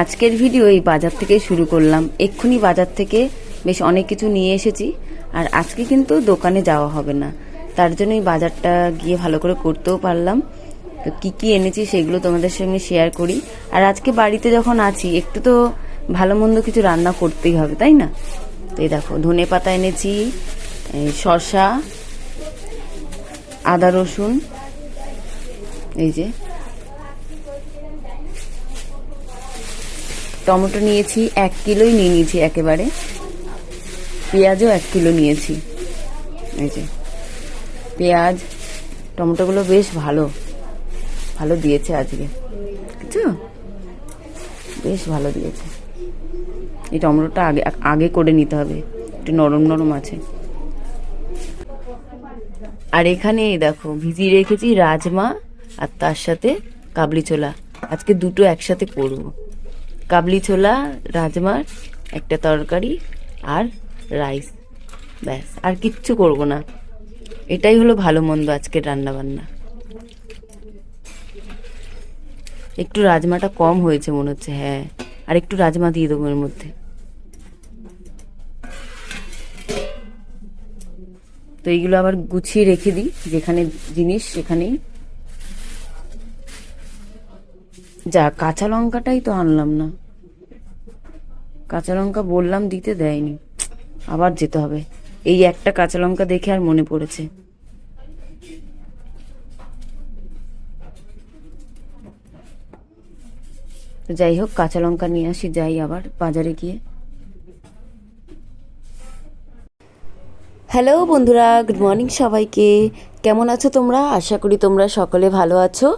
আজকের ভিডিও এই বাজার থেকে শুরু করলাম। এক্ষুনি বাজার থেকে বেশ অনেক কিছু নিয়ে এসেছি, আর আজকে কিন্তু দোকানে যাওয়া হবে না। তার জন্য জন্যই বাজারটা গিয়ে ভালো করে করতেও পারলাম। তো কী কী এনেছি সেগুলো তোমাদের সঙ্গে শেয়ার করি। আর আজকে বাড়িতে যখন আছি, একটু তো ভালো মন্দ কিছু রান্না করতেই হবে, তাই না? তো এই দেখো, ধনে পাতা এনেছি, এই শসা, আদা রসুন, এই যে টমেটো নিয়েছি, এক কিলোই নিয়ে নিয়েছি একেবারে। পেঁয়াজও এক কিলো নিয়েছি। এই যে, পেঁয়াজ, টমেটোগুলো বেশ ভালো ভালো দিয়েছে আজকে। বুঝছ? বেশ ভালো দিয়েছে। এই টমেটোটা আগে আগে করে নিতে হবে, একটু নরম নরম আছে। আর এখানে দেখো, ভিজিয়ে রেখেছি রাজমা আর তার সাথে কাবলি ছোলা। আজকে দুটো একসাথে করব। কাবলি ছোলা, রাজমার, একটা তরকারি আর রাইস। ব্যাস, আর কিচ্ছু করব না। এটাই হলো ভালো মন্দ আজকের রান্না বান্না একটু রাজমাটা কম হয়েছে মনে হচ্ছে হ্যাঁ। আর একটু রাজমা দিয়ে দেবো এর মধ্যে। তো এইগুলো আবার গুছিয়ে রেখে দিই, যেখানে জিনিস সেখানেই যা, কাঁচা লঙ্কাটাই তো আনলাম না। কাঁচা লঙ্কা বললাম দিতে দেয়নি। আবার যেতে হবে। এই একটা কাঁচা লঙ্কা দেখে আর মনে পড়েছে। যাই হোক, কাঁচা লঙ্কা নিয়ে আসি, যাই আবার বাজারে গিয়ে। হ্যালো বন্ধুরা, গুড মর্নিং সবাইকে। কেমন আছো তোমরা? আশা করি তোমরা সকলে ভালো আছো,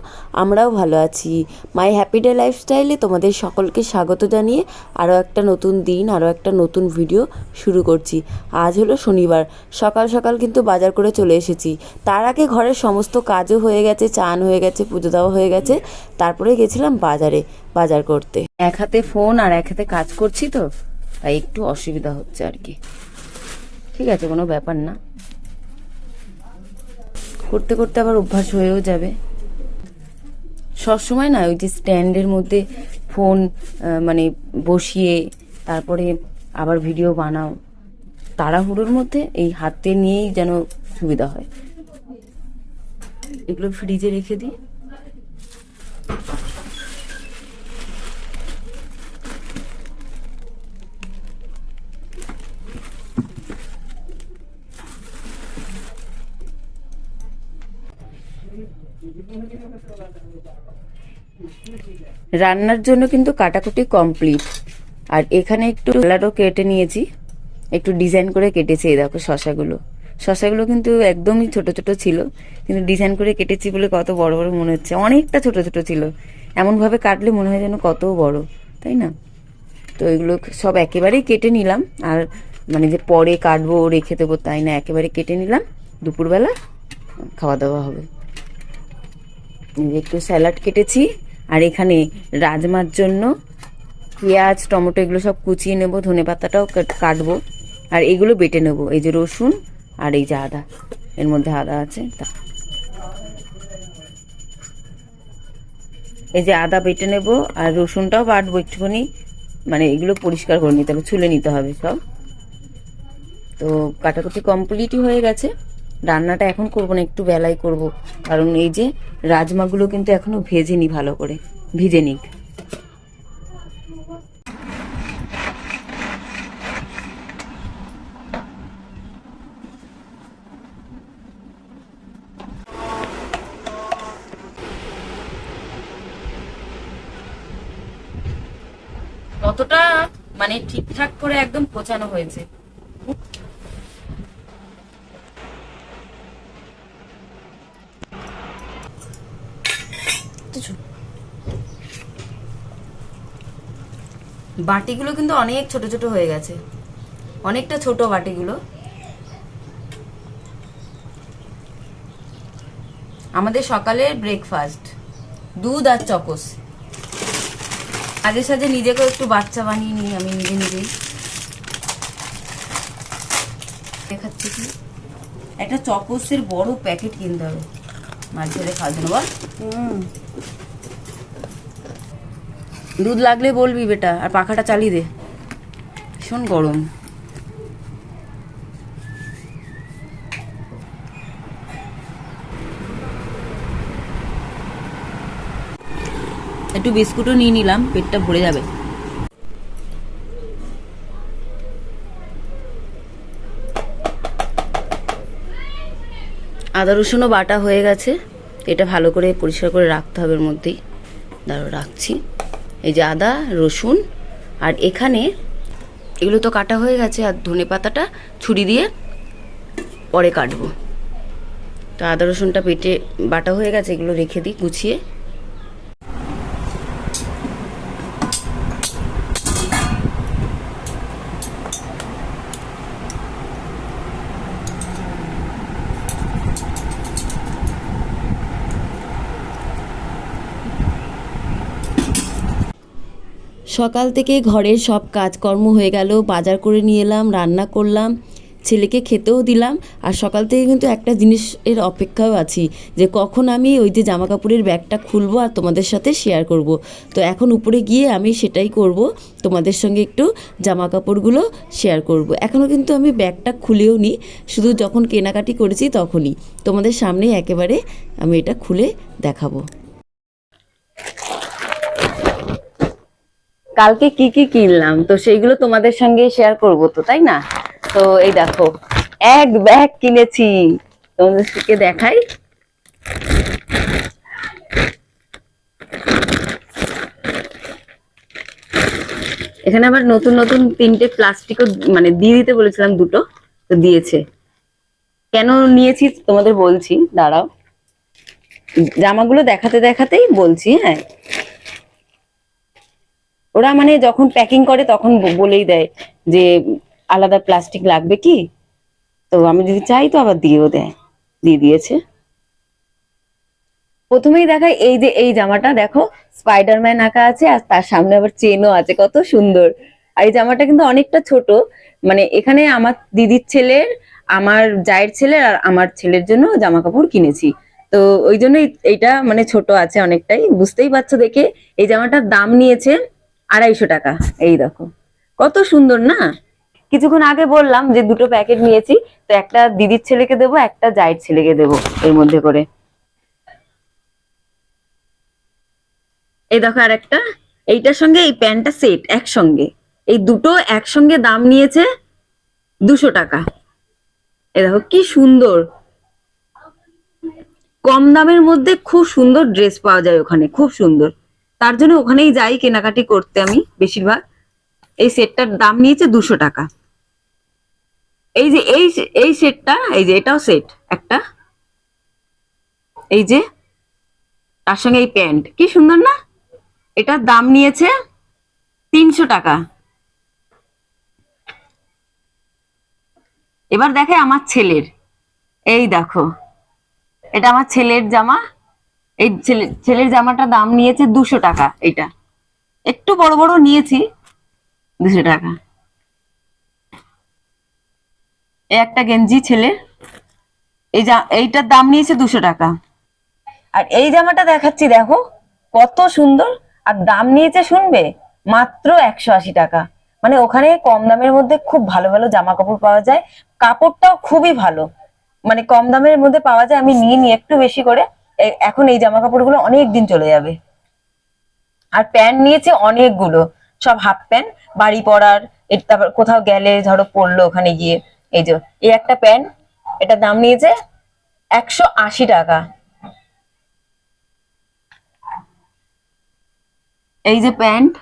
আমরাও ভালো আছি। মাই হ্যাপি ডে লাইফস্টাইলে তোমাদের সকলকে স্বাগত জানিয়ে আরও একটা নতুন দিন আরও একটা নতুন ভিডিও শুরু করছি। আজ হলো শনিবার, সকাল সকাল কিন্তু বাজার করে চলে এসেছি। তার আগে ঘরের সমস্ত কাজও হয়ে গেছে, চান হয়ে গেছে, পুজো দেওয়া হয়ে গেছে। তারপরে গেছিলাম বাজারে, বাজার করতে। এক হাতে ফোন আর এক হাতে কাজ করছি তো, তাই একটু অসুবিধা হচ্ছে আর কি। ঠিক আছে, কোনো ব্যাপার না। করতে করতে আবার অভ্যাস হয়েও যাবে। সবসময় না ওই যে স্ট্যান্ডের মধ্যে ফোন মানে বসিয়ে, তারপরে আবার ভিডিও বানাও। তাড়াহুড়োর মধ্যে এই হাতে নিয়েই যেন সুবিধা হয়। এগুলো ফ্রিজে রেখে দিই। রান্নার জন্য কিন্তু কাটাকুটি কমপ্লিট। আর এখানে একটু লাডও কেটে নিয়েছি। একটু ডিজাইন করে কেটেছি, এই দেখো শশাগুলো। শশাগুলো কিন্তু একদমই ছোট ছোট ছিল, কিন্তু ডিজাইন করে কেটেছি বলে কত বড় বড় মনে হচ্ছে। অনেকটা ছোট ছোট ছিল। এমনভাবে কাটলে মনে হয় যেন কত বড়, তাই না? তো এগুলো সব একেবারেই কেটে নিলাম। আর মানে যে পরে কাটবো, রেখে দেবো তাই না, একেবারে কেটে নিলাম। দুপুরবেলা খাওয়া দাওয়া হবে। একটু স্যালাড কেটেছি, আর এখানে রাজমার জন্য পেঁয়াজ, টমেটো এগুলো সব কুচিয়ে নেব, ধনে পাতাটাও কাট- কাটবো, আর এগুলো বেটে নেব, এই যে রসুন আর এই যে আদা, এর মধ্যে আদা আছে, তা। এই যে আদা বেটে নেব, আর রসুনটাও বাটবো একটুখানি মানে এগুলো পরিষ্কার করে নিতে হবে, ছুলে নিতে হবে সব। তো কাটাকুটি কমপ্লিটই হয়ে গেছে। রান্নাটা এখন করব না, একটু বেলায় করব। কারণ এই যে রাজমাগুলো কিন্তু এখনও ভেজে নি ভালো করে। ভিজে নিক। কতটা মানে ঠিকঠাক করে একদম পচানো হয়েছে। বাটিগুলো কিন্তু অনেক ছোট ছোট হয়ে গেছে। অনেকটা ছোট বাটিগুলো। আমাদের সকালের ব্রেকফাস্ট দুধ আর চকস। মাঝে সাঝে নিজেকেও একটু বাচ্চা বানিয়ে নিই, আমি নিজে নিজেই। দেখাচ্ছি কি? একটা চকসের বড় প্যাকেট কিনতে হবে। মাঝে খাওয়ার জন্য বল। দুধ লাগলে বলবি বেটা, আর পাখাটা চালিয়ে দে। ভীষণ গরম। একটু বিস্কুটও নিয়ে নিলাম, পেটটা ভরে যাবে। আদা, রসুনও বাটা হয়ে গেছে। এটা ভালো করে পরিষ্কার করে রাখতে হবে এর মধ্যেই। দাঁড়ো রাখছি। এই যে আদা, রসুন, আর এখানে এগুলো তো কাটা হয়ে গেছে, আর ধনে পাতাটা ছুরি দিয়ে পরে কাটবো। তো আদা, রসুনটা পেটে বাটা হয়ে গেছে, এগুলো রেখে দিই, গুছিয়ে। সকাল থেকে ঘরের সব কাজকর্ম হয়ে গেল, বাজার করে নিয়ে এলাম, রান্না করলাম, ছেলেকে খেতেও দিলাম, আর সকাল থেকে কিন্তু একটা জিনিসের অপেক্ষাও আছি, যে কখন আমি ওই যে জামা কাপড়ের ব্যাগটা খুলবো আর তোমাদের সাথে শেয়ার করব। তো এখন উপরে গিয়ে আমি সেটাই করব, তোমাদের সঙ্গে একটু জামা কাপড়গুলো শেয়ার করব। এখনও কিন্তু আমি ব্যাগটা খুলেও নি, শুধু যখন কেনাকাটি করেছি তখনই। তোমাদের সামনেই একেবারে আমি এটা খুলে দেখাবো। কালকে কি কি কিনলাম? তো সেইগুলো তোমাদের সঙ্গে শেয়ার করব তো, তাই না? তো এই দেখো, এক ব্যাগ কিনেছি। তোমাদেরকে দেখাই। এখানে আবার নতুন নতুন তিনটে প্লাস্টিকও মানে দিয়ে দিতে বলেছিলাম দুটো, তো দিয়েছে। কেন নিয়েছি তোমাদের বলছি, দাঁড়াও। জামাগুলো দেখাতে, দেখাতেই বলছি হ্যাঁ। ওরা মানে যখন প্যাকিং করে তখন বলেই দেয় যে, আলাদা প্লাস্টিক লাগবে কি? তো আমি যদি চাই তো আবার দিয়েও দেয়, দিয়ে দিয়েছে। প্রথমেই দেখাই এই যে, এই জামাটা দেখো স্পাইডারম্যান আঁকা আছে আর তার সামনে আবার চেনও আছে, কত সুন্দর। আর এই জামাটা কিন্তু অনেকটা ছোট মানে এখানে আমার দিদির ছেলের, আমার জায়ের ছেলের আর আমার ছেলের জন্য জামা কাপড় কিনেছি। তো ওই জন্য এইটা মানে ছোট আছে অনেকটাই, বুঝতেই পারছ দেখে। এই জামাটার দাম নিয়েছে আড়াইশো টাকা। এই দেখো। কত সুন্দর না? কিছুক্ষণ আগে বললাম যে দুটো প্যাকেট নিয়েছি, তো একটা দিদির ছেলেকে দেবো, একটা জায়ের ছেলেকে দেবো এর মধ্যে করে। এই দেখো আর একটা এইটার সঙ্গে এই প্যান্টটা সেট একসঙ্গে। এই দুটো একসঙ্গে দাম নিয়েছে দুশো টাকা। এই দেখো কি সুন্দর। কম দামের মধ্যে খুব সুন্দর ড্রেস পাওয়া যায় ওখানে, খুব সুন্দর। তার জন্য ওখানেই যাই কেনাকাটি করতে আমি বেশিরভাগ। এই সেটটার দাম নিয়েছে দুশো টাকা। এই যে, এই এই সেটটা, এই যে এটাও সেট একটা। এই যে, তার সঙ্গে এই প্যান্ট। কি সুন্দর না? এটার দাম নিয়েছে তিনশো টাকা। এবার দেখে আমার ছেলের। এই দেখো, এটা আমার ছেলের জামা। এই ছেলে, ছেলের জামাটা দাম নিয়েছে দুশো টাকা এটা একটু বড় বড় নিয়েছি দুশো টাকা। এই একটা গেঞ্জি ছেলের, এই যা এইটার দাম নিয়েছে দুশো টাকা। আর এই জামাটা দেখাচ্ছি, দেখো, কত সুন্দর। আর দাম নিয়েছে, শুনবে, মাত্র একশো আশি টাকা। মানে ওখানে কম দামের মধ্যে খুব ভালো ভালো জামা কাপড় পাওয়া যায়। কাপড়টাও খুবই ভালো। মানে কম দামের মধ্যে পাওয়া যায়, আমি নিয়ে নিই একটু বেশি করে। এখন এই জামা কাপড়গুলো অনেক দিন চলে যাবে। আর প্যান্ট নিয়েছে অনেকগুলো। সব হাফ প্যান্ট বাড়ি পরার তারপর কোথাও গেলে ধরো পরলো ওখানে গিয়ে। এই যে, এই একটা প্যান্ট, এটার দাম নিয়েছে একশো আশি টাকা। এই যে প্যান্ট,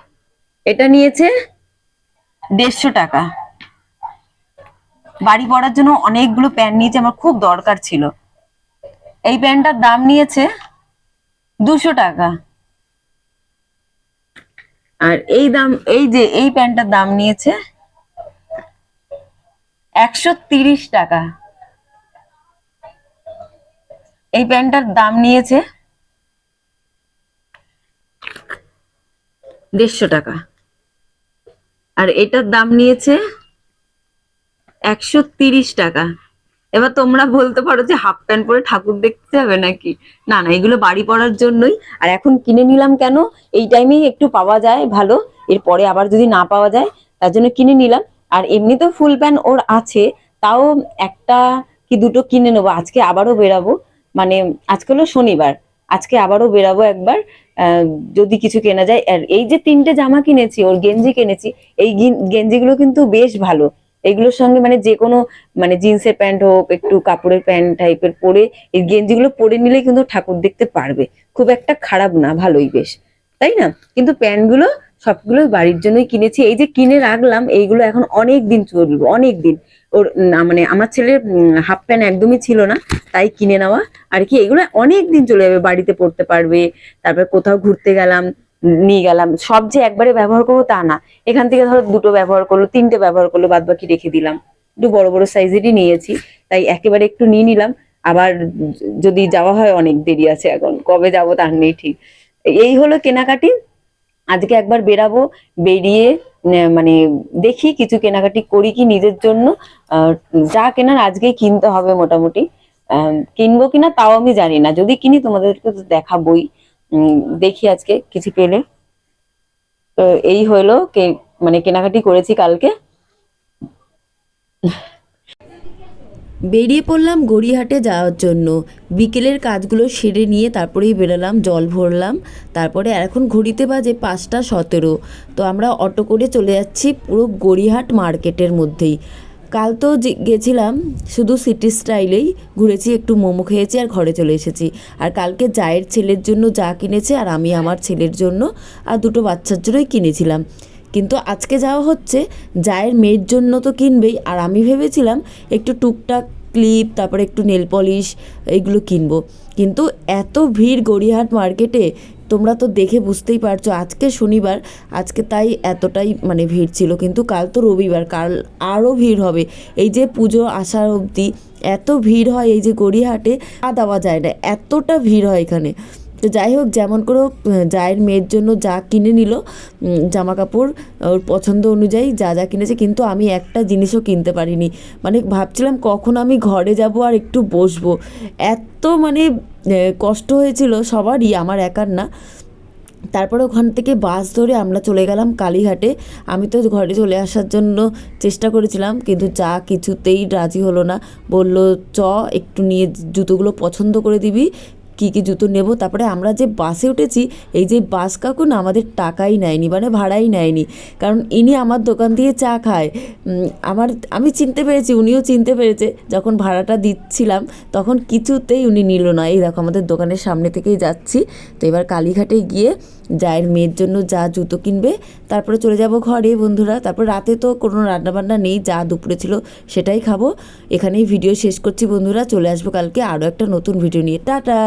এটা নিয়েছে দেড়শো টাকা। বাড়ি পরার জন্য অনেকগুলো প্যান্ট নিয়েছে, আমার খুব দরকার ছিল। এই প্যান্টটার দাম নিয়েছে দুশো টাকা। আর এই দাম, এই যে এই প্যান্টটার দাম নিয়েছে একশো তিরিশ টাকা। এই প্যান্টটার দাম নিয়েছে দেড়শো টাকা। আর এটার দাম নিয়েছে একশো তিরিশ টাকা। এবার তোমরা বলতে পারো যে হাফ প্যান্ট পরে ঠাকুর দেখতে যাবে নাকি? না না, এগুলো বাড়ি পড়ার জন্যই। আর এখন কিনে নিলাম কেন? এই টাইমেই একটু পাওয়া যায় ভালো, এরপরে আবার যদি না পাওয়া যায়, তার জন্য কিনে নিলাম। আর এমনি তো ফুল প্যান্ট ওর আছে, তাও একটা কি দুটো কিনে নেব, আজকে আবারও বেরাবো। মানে আজকে হলো শনিবার, আজকে আবারও বেরাবো একবার যদি কিছু কেনা যায়। আর এই যে তিনটে জামা কিনেছি, ওর গেঞ্জি কিনেছি, এই গেঞ্জিগুলো কিন্তু বেশ ভালো। এগুলোর সঙ্গে মানে যে কোনো মানে জিন্সের প্যান্ট হোক, একটু কাপড়ের প্যান্ট টাইপের পরে এই গেঞ্জিগুলো পরে নিলে কিন্তু ঠাকুর দেখতে পারবে। খুব একটা খারাপ না, ভালোই বেশ। তাই না? কিন্তু প্যান্টগুলো সবগুলো বাড়ির জন্যই কিনেছি। এই যে কিনে রাখলাম, এইগুলো এখন অনেক দিন চলবে, অনেক দিন। ওর মানে আমার ছেলের হাফ প্যান্ট একদমই ছিল না, তাই কিনে নেওয়া। আর কি এগুলো অনেক দিন চলে যাবে, বাড়িতে পড়তে পারবে, তারপর কোথাও ঘুরতে গেলাম। নিয়ে গেলাম। সব যে একবারে ব্যবহার করব তা না। এখান থেকে ধরো দুটো ব্যবহার করল, তিনটে ব্যবহার করল বাদ বাকি রেখে দিলাম। একটু বড় বড় সাইজেরই নিয়েছি, তাই একেবারে একটু নিয়ে নিলাম। আবার যদি যাওয়া হয়, অনেক দেরি আছে এখন। কবে যাব তার নেই ঠিক। এই হলো কেনাকাটি। আজকে একবার বেরাবো, বেরিয়ে মানে দেখি কিছু কেনাকাটি করি কি নিজের জন্য। যা কেনার আজকেই কিনতে হবে মোটামুটি। কিনবো কিনা তাও আমি জানি না। যদি কিনি তোমাদেরকে তো দেখাবই। দেখি আজকে কিছু পেলে। তো এই হলো কে মানে কেনাকাটি করেছি কালকে। বেরিয়ে পড়লাম গড়িয়াহাটে যাওয়ার জন্য। বিকেলের কাজগুলো সেরে নিয়ে তারপরেই বেরোলাম, জল ভরলাম। তারপরে এখন ঘড়িতে বাজে পাঁচটা সতেরো। তো আমরা অটো করে চলে যাচ্ছি পুরো গড়িয়াহাট মার্কেটের মধ্যেই। কাল তো গেছিলাম, শুধু সিটি স্টাইলেই ঘুরেছি, একটু মোমো খেয়েছি আর ঘরে চলে এসেছি। আর কালকে জায়ের ছেলের জন্য যা কিনেছে আর আমি আমার ছেলের জন্য আর দুটো বাচ্চার জন্যই কিনেছিলাম। কিন্তু আজকে যাওয়া হচ্ছে, জায়ের মেয়ের জন্য তো কিনবেই। আর আমি ভেবেছিলাম একটু টুকটাক ক্লিপ তারপরে একটু নেল পলিশ এইগুলো কিনবো। কিন্তু এত ভিড় গড়িয়াহাট মার্কেটে তোমরা তো দেখে বুঝতেই পারছ, আজকে শনিবার, আজকে তাই এতটাই মানে ভিড় ছিল। কিন্তু কাল তো রবিবার, কাল আরও ভিড় হবে। এই যে পুজো আসার অবধি, এত ভিড় হয় এই যে গড়িয়াহাটে আ দেওয়া যায় না, এতটা ভিড় হয় এখানে। তো যাই হোক, যেমন করে জায়ের মেয়ের জন্য যা কিনে নিল জামা কাপড় ওর পছন্দ অনুযায়ী যা যা কিনেছে, কিন্তু আমি একটা জিনিসও কিনতে পারিনি। মানে ভাবছিলাম কখন আমি ঘরে যাব আর একটু বসবো। এত মানে কষ্ট হয়েছিল সবারই, আমার একার না। তারপরে ওখান থেকে বাস ধরে আমরা চলে গেলাম কালীঘাটে। আমি তো ঘরে চলে আসার জন্য চেষ্টা করেছিলাম, কিন্তু যা কিছুতেই রাজি হলো না। বলল, চ, একটু নিয়ে জুতোগুলো পছন্দ করে দিবি কী কী জুতো নেব? তারপরে আমরা যে বাসে উঠেছি, এই যে বাস কাকুন আমাদের টাকাই নেয়নি মানে ভাড়াই নেয়নি। কারণ ইনি আমার দোকান দিয়ে চা খায়। আমার, আমি চিনতে পেরেছি, উনিও চিনতে পেরেছে। যখন ভাড়াটা দিচ্ছিলাম, তখন কিছুতেই উনি নিল না। এই দেখো, আমাদের দোকানের সামনে থেকেই যাচ্ছি। তো এবার কালীঘাটে গিয়ে জায়ের মেয়ের জন্য যা জুতো কিনবে, তারপরে চলে যাব ঘরে বন্ধুরা। তারপর রাতে তো কোনো রান্নাবান্না নেই, যা দুপুরে ছিল সেটাই খাব। এখানেই ভিডিও শেষ করছি বন্ধুরা, চলে আসব কালকে আরও একটা নতুন ভিডিও নিয়ে। টাটা!